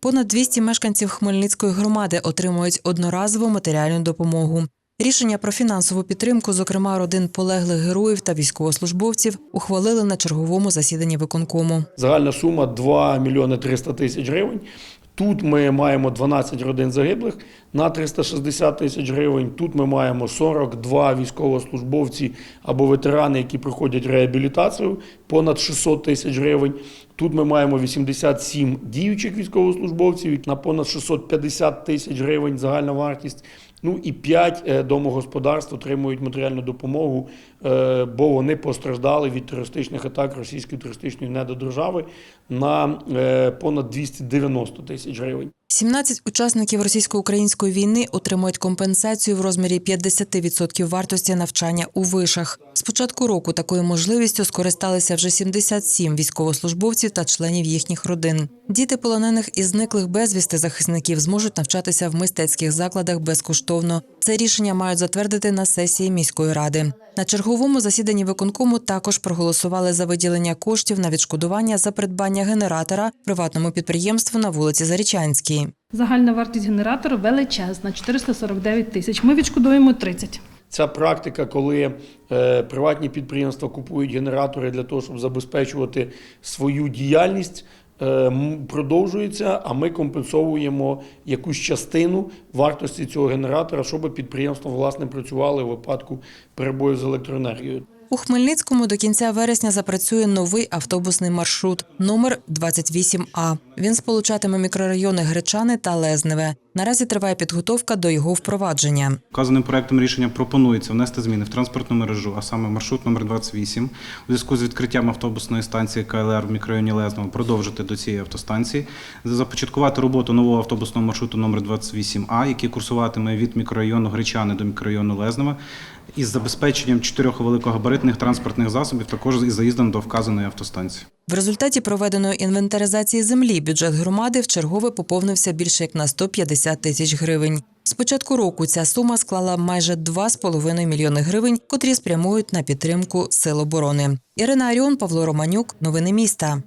Понад 200 мешканців Хмельницької громади отримують одноразову матеріальну допомогу. Рішення про фінансову підтримку, зокрема родин полеглих героїв та військовослужбовців, ухвалили на черговому засіданні виконкому. Загальна сума 2 мільйони 300 тисяч гривень. Тут ми маємо 12 родин загиблих на 360 тисяч гривень. Тут ми маємо 42 військовослужбовці або ветерани, які проходять реабілітацію, понад 600 тисяч гривень. Тут ми маємо 87 діючих військовослужбовців на понад 650 тисяч гривень загальна вартість. Ну і 5 домогосподарств отримують матеріальну допомогу, е, бо вони постраждали від терористичних атак російської терористичної недодержави на е, понад 290 тисяч гривень. 17 учасників російсько-української війни отримують компенсацію в розмірі 50% вартості навчання у вишах. З початку року такою можливістю скористалися вже 77 військовослужбовців та членів їхніх родин. Діти полонених і зниклих безвісти захисників зможуть навчатися в мистецьких закладах безкоштовно. Це рішення мають затвердити на сесії міської ради. На черговому засіданні виконкому також проголосували за виділення коштів на відшкодування за придбання генератора приватному підприємству на вулиці Зарічанській. Загальна вартість генератора величезна 449 тисяч. Ми відшкодуємо 30. Ця практика, коли е, приватні підприємства купують генератори для того, щоб забезпечувати свою діяльність, продовжується, а ми компенсовуємо якусь частину вартості цього генератора, щоб підприємство власне працювало у випадку перебою з електроенергією. У Хмельницькому до кінця вересня запрацює новий автобусний маршрут номер 28А. Він сполучатиме мікрорайони Гречани та Лезневе. Наразі триває підготовка до його впровадження. Вказаним проектом рішення пропонується внести зміни в транспортну мережу, а саме маршрут номер 28 у зв'язку з відкриттям автобусної станції КЛР в мікрорайоні Лезного продовжити до цієї автостанції, започаткувати роботу нового автобусного маршруту номер 28А, який курсуватиме від мікрорайону Гречани до мікрорайону Лезнева, із забезпеченням чотирьох великогабаритних транспортних засобів, також із заїздом до вказаної автостанції. В результаті проведеної інвентаризації землі бюджет громади вчергове поповнився більше як на 150 тисяч гривень. З початку року ця сума склала майже 2,5 мільйони гривень, котрі спрямують на підтримку сил оборони. Ірина Аріон, Павло Романюк. Новини міста.